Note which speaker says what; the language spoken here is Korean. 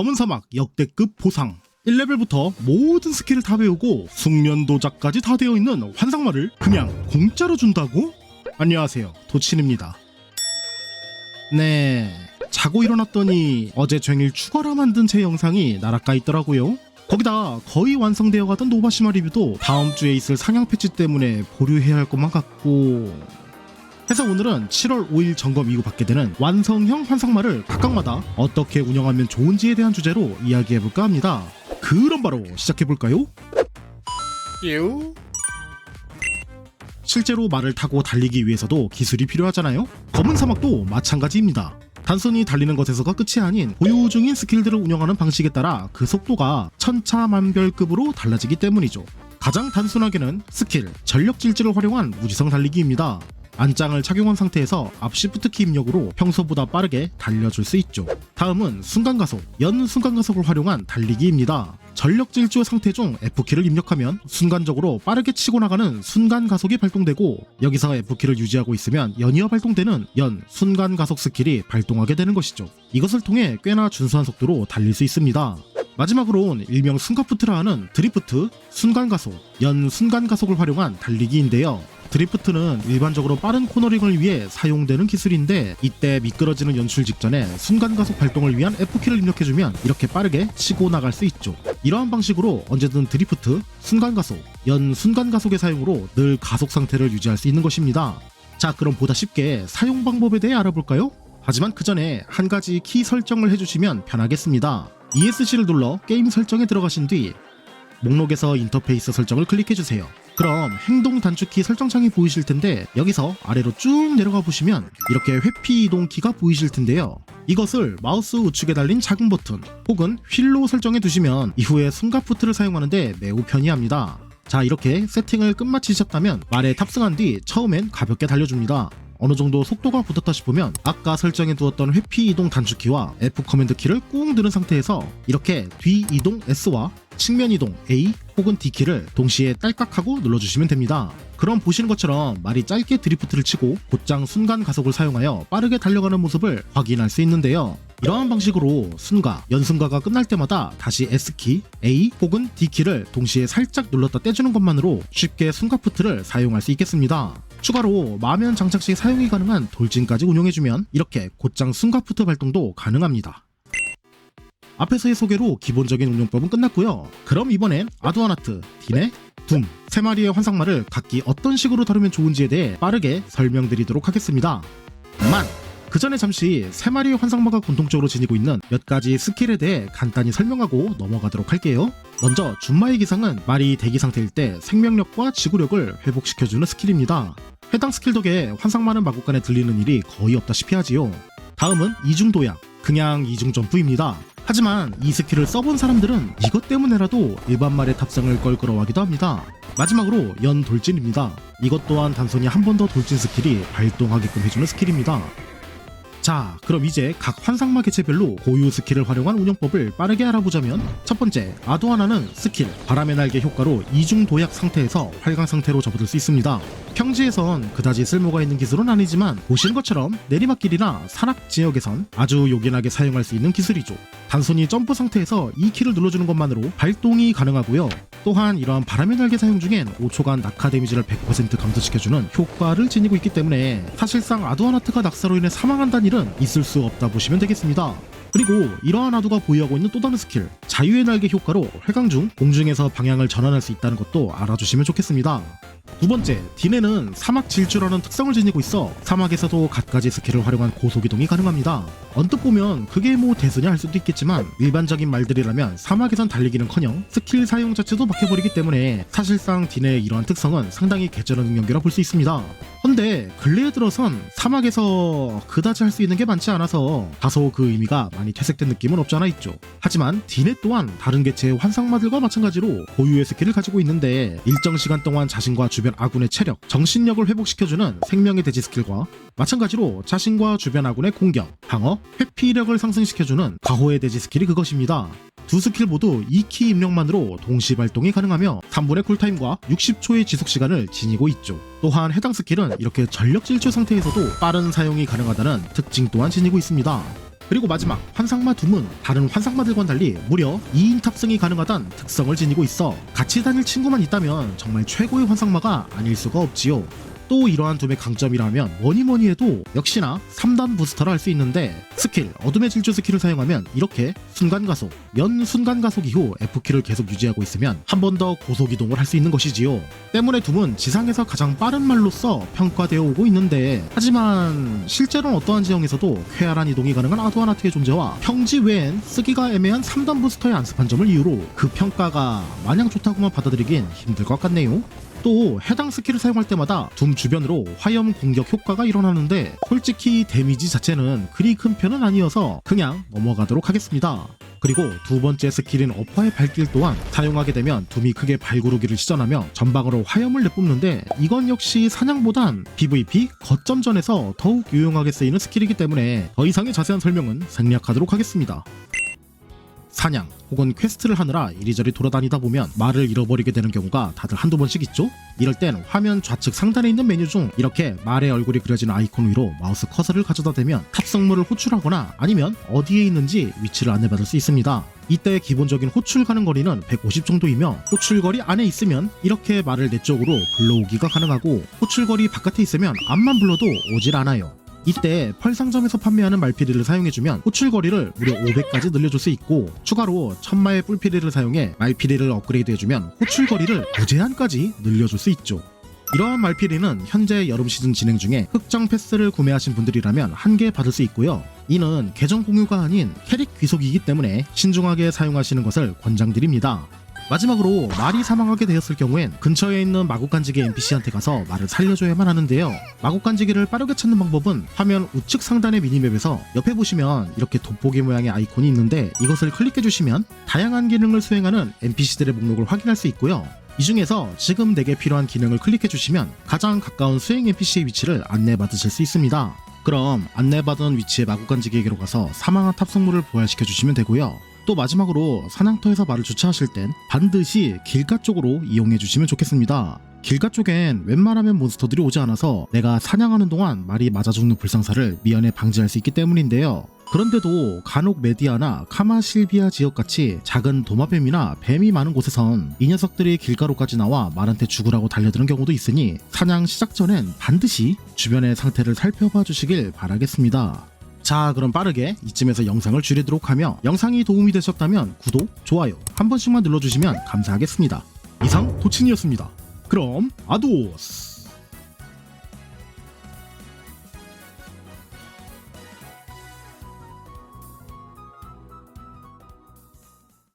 Speaker 1: 검은 사막 역대급 보상. 1레벨부터 모든 스킬을 다 배우고 숙련 도작까지 다 되어 있는 환상마를 그냥 공짜로 준다고? 안녕하세요. 도친입니다. 네. 자고 일어났더니 어제 종일 추가로 만든 제 영상이 나락가 있더라고요. 거기다 거의 완성되어 가던 노바시마 리뷰도 다음 주에 있을 상향 패치 때문에 보류해야 할 것만 같고 해서 오늘은 7월 5일 점검 이후 받게 되는 완성형 환상마를 각각마다 어떻게 운영하면 좋은지에 대한 주제로 이야기해볼까 합니다. 그럼 바로 시작해볼까요?
Speaker 2: 유
Speaker 1: 실제로 말을 타고 달리기 위해서도 기술이 필요하잖아요? 검은 사막도 마찬가지입니다. 단순히 달리는 것에서가 끝이 아닌 보유 중인 스킬들을 운영하는 방식에 따라 그 속도가 천차만별급으로 달라지기 때문이죠. 가장 단순하게는 스킬, 전력 질주를 활용한 무지성 달리기입니다. 안장을 착용한 상태에서 앞 시프트 키 입력으로 평소보다 빠르게 달려줄 수 있죠. 다음은 순간가속, 연 순간가속을 활용한 달리기입니다. 전력 질주 상태 중 F키를 입력하면 순간적으로 빠르게 치고 나가는 순간 가속이 발동되고 여기서 F키를 유지하고 있으면 연이어 발동되는 연 순간 가속 스킬이 발동하게 되는 것이죠. 이것을 통해 꽤나 준수한 속도로 달릴 수 있습니다. 마지막으론 일명 순가프트라 하는 드리프트, 순간가속, 연 순간가속을 활용한 달리기인데요. 드리프트는 일반적으로 빠른 코너링을 위해 사용되는 기술인데 이때 미끄러지는 연출 직전에 순간가속 발동을 위한 F키를 입력해주면 이렇게 빠르게 치고 나갈 수 있죠. 이러한 방식으로 언제든 드리프트, 순간가속, 연 순간가속의 사용으로 늘 가속 상태를 유지할 수 있는 것입니다. 자 그럼 보다 쉽게 사용 방법에 대해 알아볼까요? 하지만 그 전에 한 가지 키 설정을 해주시면 편하겠습니다. ESC를 눌러 게임 설정에 들어가신 뒤 목록에서 인터페이스 설정을 클릭해주세요. 그럼 행동 단축키 설정창이 보이실 텐데 여기서 아래로 쭉 내려가 보시면 이렇게 회피 이동 키가 보이실 텐데요. 이것을 마우스 우측에 달린 작은 버튼 혹은 휠로 설정해 두시면 이후에 숨가프트를 사용하는데 매우 편리합니다. 자 이렇게 세팅을 끝마치셨다면 말에 탑승한 뒤 처음엔 가볍게 달려줍니다. 어느 정도 속도가 붙었다 싶으면 아까 설정해 두었던 회피 이동 단축키와 F 커맨드 키를 꾹 누른 상태에서 이렇게 뒤 이동 S와 측면 이동 A 혹은 D키를 동시에 딸깍하고 눌러주시면 됩니다. 그럼 보시는 것처럼 말이 짧게 드리프트를 치고 곧장 순간 가속을 사용하여 빠르게 달려가는 모습을 확인할 수 있는데요. 이러한 방식으로 순가, 연순가가 끝날 때마다 다시 S키, A 혹은 D키를 동시에 살짝 눌렀다 떼주는 것만으로 쉽게 순가프트를 사용할 수 있겠습니다. 추가로 마면 장착 시 사용이 가능한 돌진까지 운용해주면 이렇게 곧장 순가프트 발동도 가능합니다. 앞에서의 소개로 기본적인 운용법은 끝났고요. 그럼 이번엔 아두아나트, 디네, 둠, 세 마리의 환상마를 각기 어떤 식으로 다루면 좋은지에 대해 빠르게 설명드리도록 하겠습니다. 만! 그 전에 잠시 세 마리의 환상마가 공통적으로 지니고 있는 몇 가지 스킬에 대해 간단히 설명하고 넘어가도록 할게요. 먼저 준마의 기상은 말이 대기 상태일 때 생명력과 지구력을 회복시켜주는 스킬입니다. 해당 스킬 덕에 환상마는 마구간에 들리는 일이 거의 없다시피 하지요. 다음은 이중도약, 그냥 이중점프입니다. 하지만 이 스킬을 써본 사람들은 이것 때문에라도 일반 말의 탑승을 껄끄러워하기도 합니다. 마지막으로 연 돌진입니다. 이것 또한 단순히 한 번 더 돌진 스킬이 발동하게끔 해주는 스킬입니다. 자, 그럼 이제 각 환상마 개체별로 고유 스킬을 활용한 운영법을 빠르게 알아보자면 첫 번째, 아도하나는 스킬, 바람의 날개 효과로 이중 도약 상태에서 활강 상태로 접어들 수 있습니다. 평지에선 그다지 쓸모가 있는 기술은 아니지만 보시는 것처럼 내리막길이나 산악 지역에선 아주 요긴하게 사용할 수 있는 기술이죠. 단순히 점프 상태에서 이 키를 눌러주는 것만으로 발동이 가능하고요. 또한 이러한 바람의 날개 사용 중엔 5초간 낙하 데미지를 100% 감소시켜주는 효과를 지니고 있기 때문에 사실상 아두아나트가 낙사로 인해 사망한다는 일은 있을 수 없다 보시면 되겠습니다. 그리고 이러한 아두가 보유하고 있는 또 다른 스킬 자유의 날개 효과로 회강 중 공중에서 방향을 전환할 수 있다는 것도 알아주시면 좋겠습니다. 두 번째, 디네는 사막 질주라는 특성을 지니고 있어 사막에서도 갖가지 스킬을 활용한 고속이동이 가능합니다. 언뜻 보면 그게 뭐 대수냐 할 수도 있겠지만 일반적인 말들이라면 사막에선 달리기는커녕 스킬 사용 자체도 막혀버리기 때문에 사실상 디네의 이러한 특성은 상당히 개쩌는 능력이라 볼 수 있습니다. 헌데 근래에 들어선 사막에서 그다지 할 수 있는 게 많지 않아서 다소 그 의미가 많이 퇴색된 느낌은 없지 않아 있죠. 하지만 디네 또한 다른 개체의 환상마들과 마찬가지로 고유의 스킬을 가지고 있는데 일정 시간 동안 자신과 주변 아군의 체력, 정신력을 회복시켜주는 생명의 대지 스킬과 마찬가지로 자신과 주변 아군의 공격, 방어, 회피력을 상승시켜주는 과호의 대지 스킬이 그것입니다. 두 스킬 모두 2키 입력만으로 동시 발동이 가능하며 3분의 쿨타임과 60초의 지속시간을 지니고 있죠. 또한 해당 스킬은 이렇게 전력 질주 상태에서도 빠른 사용이 가능하다는 특징 또한 지니고 있습니다. 그리고 마지막 환상마 둠은 다른 환상마들과는 달리 무려 2인 탑승이 가능하단 특성을 지니고 있어 같이 다닐 친구만 있다면 정말 최고의 환상마가 아닐 수가 없지요. 또 이러한 둠의 강점이라면 뭐니 뭐니 해도 역시나 3단 부스터를 할 수 있는데 스킬 어둠의 질주 스킬을 사용하면 이렇게 순간 가속 연 순간 가속 이후 F키를 계속 유지하고 있으면 한 번 더 고속 이동을 할 수 있는 것이지요. 때문에 둠은 지상에서 가장 빠른 말로써 평가되어 오고 있는데 하지만 실제로는 어떠한 지형에서도 쾌활한 이동이 가능한 아두아나트의 존재와 평지 외엔 쓰기가 애매한 3단 부스터의 안습한 점을 이유로 그 평가가 마냥 좋다고만 받아들이긴 힘들 것 같네요 또 해당 스킬을 사용할 때마다 둠 주변으로 화염 공격 효과가 일어나는데 솔직히 데미지 자체는 그리 큰 편은 아니어서 그냥 넘어가도록 하겠습니다. 그리고 두 번째 스킬인 어퍼의 발길 또한 사용하게 되면 둠이 크게 발구르기를 시전하며 전방으로 화염을 내뿜는데 이건 역시 사냥보단 PVP 거점전에서 더욱 유용하게 쓰이는 스킬이기 때문에 더 이상의 자세한 설명은 생략하도록 하겠습니다. 사냥 혹은 퀘스트를 하느라 이리저리 돌아다니다 보면 말을 잃어버리게 되는 경우가 다들 한두 번씩 있죠? 이럴 땐 화면 좌측 상단에 있는 메뉴 중 이렇게 말의 얼굴이 그려진 아이콘 위로 마우스 커서를 가져다 대면 탑승물을 호출하거나 아니면 어디에 있는지 위치를 안내받을 수 있습니다. 이때 기본적인 호출 가능 거리는 150 정도이며 호출 거리 안에 있으면 이렇게 말을 내 쪽으로 불러오기가 가능하고 호출 거리 바깥에 있으면 앞만 불러도 오질 않아요. 이때 펄상점에서 판매하는 말피리를 사용해주면 호출거리를 무려 500까지 늘려줄 수 있고 추가로 천마의 뿔피리를 사용해 말피리를 업그레이드해주면 호출거리를 무제한까지 늘려줄 수 있죠. 이러한 말피리는 현재 여름 시즌 진행 중에 흑정 패스를 구매하신 분들이라면 한 개 받을 수 있고요. 이는 계정 공유가 아닌 캐릭 귀속이기 때문에 신중하게 사용하시는 것을 권장드립니다. 마지막으로 말이 사망하게 되었을 경우엔 근처에 있는 마구간지기 NPC한테 가서 말을 살려줘야만 하는데요. 마구간지기를 빠르게 찾는 방법은 화면 우측 상단의 미니맵에서 옆에 보시면 이렇게 돋보기 모양의 아이콘이 있는데 이것을 클릭해주시면 다양한 기능을 수행하는 NPC들의 목록을 확인할 수 있고요. 이 중에서 지금 내게 필요한 기능을 클릭해주시면 가장 가까운 수행 NPC의 위치를 안내받으실 수 있습니다. 그럼 안내받은 위치의 마구간지기에게로 가서 사망한 탑승물을 부활시켜주시면 되고요. 또 마지막으로 사냥터에서 말을 주차하실 땐 반드시 길가 쪽으로 이용해 주시면 좋겠습니다. 길가 쪽엔 웬만하면 몬스터들이 오지 않아서 내가 사냥하는 동안 말이 맞아 죽는 불상사를 미연에 방지할 수 있기 때문인데요. 그런데도 간혹 메디아나 카마실비아 지역같이 작은 도마뱀이나 뱀이 많은 곳에선 이 녀석들이 길가로까지 나와 말한테 죽으라고 달려드는 경우도 있으니 사냥 시작 전엔 반드시 주변의 상태를 살펴봐 주시길 바라겠습니다. 자 그럼 빠르게 이쯤에서 영상을 줄이도록 하며 영상이 도움이 되셨다면 구독, 좋아요 한 번씩만 눌러주시면 감사하겠습니다. 이상 도친이었습니다. 그럼 아도스